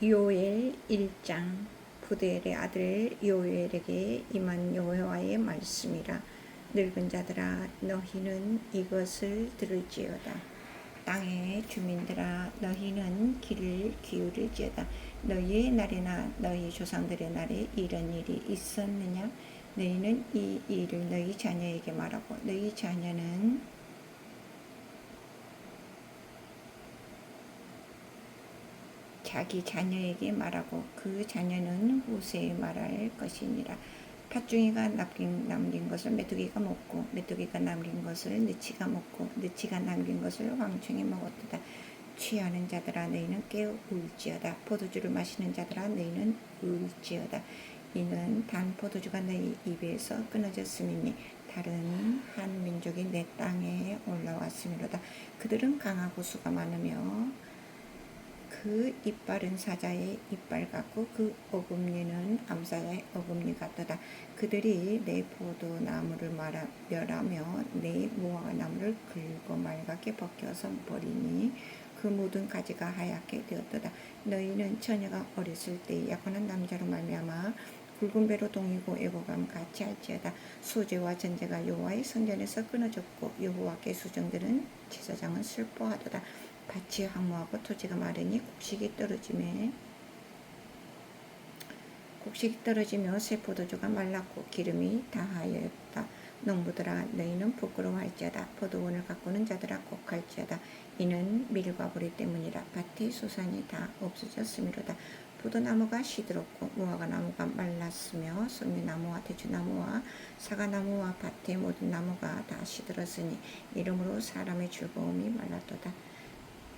요엘 1장 부델의 아들 요엘에게 임한 여호와의 말씀이라. 늙은 자들아 너희는 이것을 들을지어다. 땅의 주민들아 너희는 귀를 기울일지어다. 너희의 날이나 너희 조상들의 날에 이런 일이 있었느냐? 너희는 이 일을 너희 자녀에게 말하고 너희 자녀는 자기 자녀에게 말하고 그 자녀는 후세에 말할 것이니라. 팥중이가 남긴, 남긴 것을 메뚜기가 먹고 메뚜기가 남긴 것을 느치가 먹고 느치가 남긴 것을 황충이 먹었다. 취하는 자들아 너희는 깨어 울지어다. 포도주를 마시는 자들아 너희는 울지어다. 이는 단 포도주가 너희 입에서 끊어졌음이니 다른 한 민족이 내 땅에 올라왔음이로다. 그들은 강하고 수가 많으며 그 이빨은 사자의 이빨 같고 그 어금니는 암사자의 어금니 같도다. 그들이 내 포도나무를 멸하며 내 무화과 나무를 긁고 말갛게 벗겨서 버리니 그 모든 가지가 하얗게 되었도다. 너희는 처녀가 어렸을 때 약혼한 남자로 말미암아 굵은 배로 동이고 애고감 같이 할지어다. 수제와 전제가 여호와의 성전에서 끊어졌고 여호와께 수정들은 제사장은 슬퍼하도다. 밭이 항모하고 토지가 마르니 곡식이 떨어지매 곡식이 떨어지며 새 포도주가 말랐고 기름이 다하였다. 농부들아 너희는 부끄러워할지어다. 포도원을 가꾸는 자들아 꼭할지어다. 이는 밀과 보리 때문이라 밭의 수산이 다 없어졌음이로다. 포도나무가 시들었고 무화과 나무가 말랐으며 소미나무와 대추나무와 사과나무와 밭의 모든 나무가 다 시들었으니 이러므로 사람의 즐거움이 말랐도다.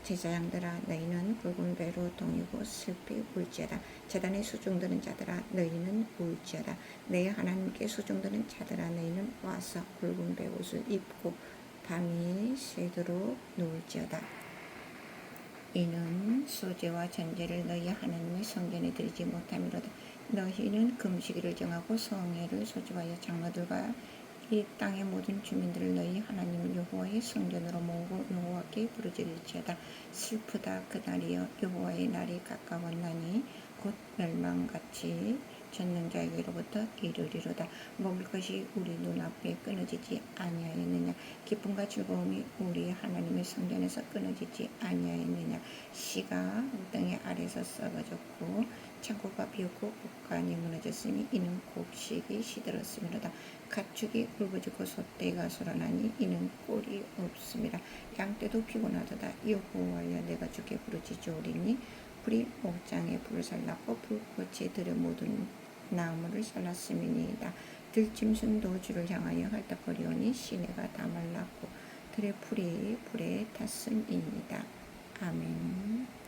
제자양들아 너희는 굵은 배로 동이고 슬피 울지어다. 재단에 수종드는 자들아 너희는 울지어다. 내 하나님께 수종드는 자들아 너희는 와서 굵은 배 옷을 입고 밤이 새도록 누울지어다. 이는 소재와 전제를 너희 하나님의 성전에 드리지 못함이로다. 너희는 금식일을 정하고 성회를 소집하여 장로들과 이 땅의 모든 주민들을 너희 하나님 여호와의 성전으로 모으고 여호와께 부르짖을지어다. 슬프다. 그 날이여 여호와의 날이 가까웠나니 곧 멸망같이 전능자에게로부터 이르리로다. 먹을 것이 우리 눈앞에 끊어지지 아니하였느냐 기쁨과 즐거움이 우리 하나님의 성전에서 끊어지지 아니하였느냐. 씨가 땅의 아래서 썩어졌고 창고가 비었고 옷간이 무너졌으니 이는 곡식이 시들었음이로다. 가축이 굵어지고 소떼가 소란하니 이는 꼴이 없음이라 양떼도 피곤하도다. 여호와여 내가 주께 부르짖으오리니 불이 목장에 불을 살랐고 불꽃이 들의 모든 나무를 살랐음이니이다. 들짐승 도 주를 향하여 헐떡거리오니 시내가 다 말랐고 들의 풀이 불에 탔음이니이다. 아멘